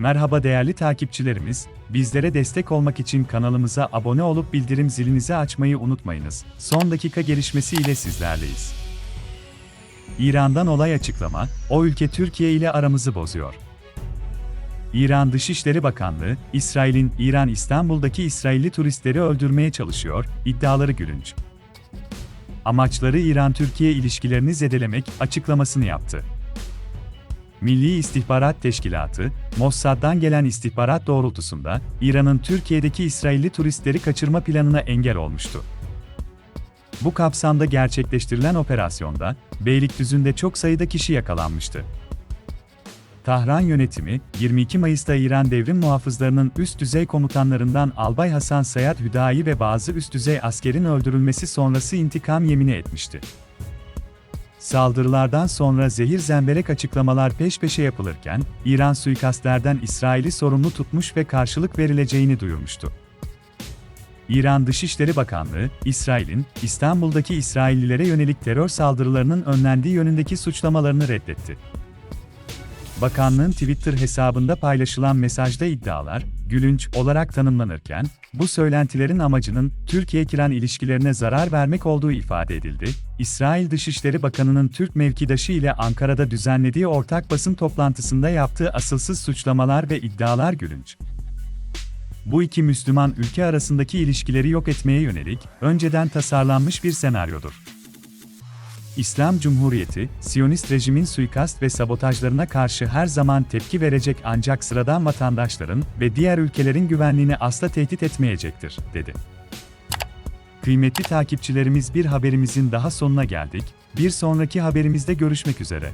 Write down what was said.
Merhaba değerli takipçilerimiz, bizlere destek olmak için kanalımıza abone olup bildirim zilinizi açmayı unutmayınız. Son dakika gelişmesi ile sizlerleyiz. İran'dan olay açıklama, o ülke Türkiye ile aramızı bozuyor. İran Dışişleri Bakanlığı, İsrail'in İran İstanbul'daki İsrailli turistleri öldürmeye çalışıyor, iddiaları gülünç. Amaçları İran-Türkiye ilişkilerini zedelemek açıklamasını yaptı. Milli İstihbarat Teşkilatı, Mossad'dan gelen istihbarat doğrultusunda İran'ın Türkiye'deki İsrailli turistleri kaçırma planına engel olmuştu. Bu kapsamda gerçekleştirilen operasyonda Beylikdüzü'nde çok sayıda kişi yakalanmıştı. Tahran yönetimi, 22 Mayıs'ta İran devrim muhafızlarının üst düzey komutanlarından Albay Hasan Sayat Hüdayi ve bazı üst düzey askerin öldürülmesi sonrası intikam yemini etmişti. Saldırılardan sonra zehir zemberek açıklamalar peş peşe yapılırken, İran suikastlerden İsrail'i sorumlu tutmuş ve karşılık verileceğini duyurmuştu. İran Dışişleri Bakanlığı, İsrail'in İstanbul'daki İsraillilere yönelik terör saldırılarının önlendiği yönündeki suçlamalarını reddetti. Bakanlığın Twitter hesabında paylaşılan mesajda iddialar, gülünç olarak tanımlanırken, bu söylentilerin amacının Türkiye-İran ilişkilerine zarar vermek olduğu ifade edildi. İsrail Dışişleri Bakanı'nın Türk mevkidaşı ile Ankara'da düzenlediği ortak basın toplantısında yaptığı asılsız suçlamalar ve iddialar gülünç. Bu iki Müslüman ülke arasındaki ilişkileri yok etmeye yönelik, önceden tasarlanmış bir senaryodur. İslam Cumhuriyeti, Siyonist rejimin suikast ve sabotajlarına karşı her zaman tepki verecek ancak sıradan vatandaşların ve diğer ülkelerin güvenliğini asla tehdit etmeyecektir, dedi. Kıymetli takipçilerimiz bir haberimizin daha sonuna geldik, bir sonraki haberimizde görüşmek üzere.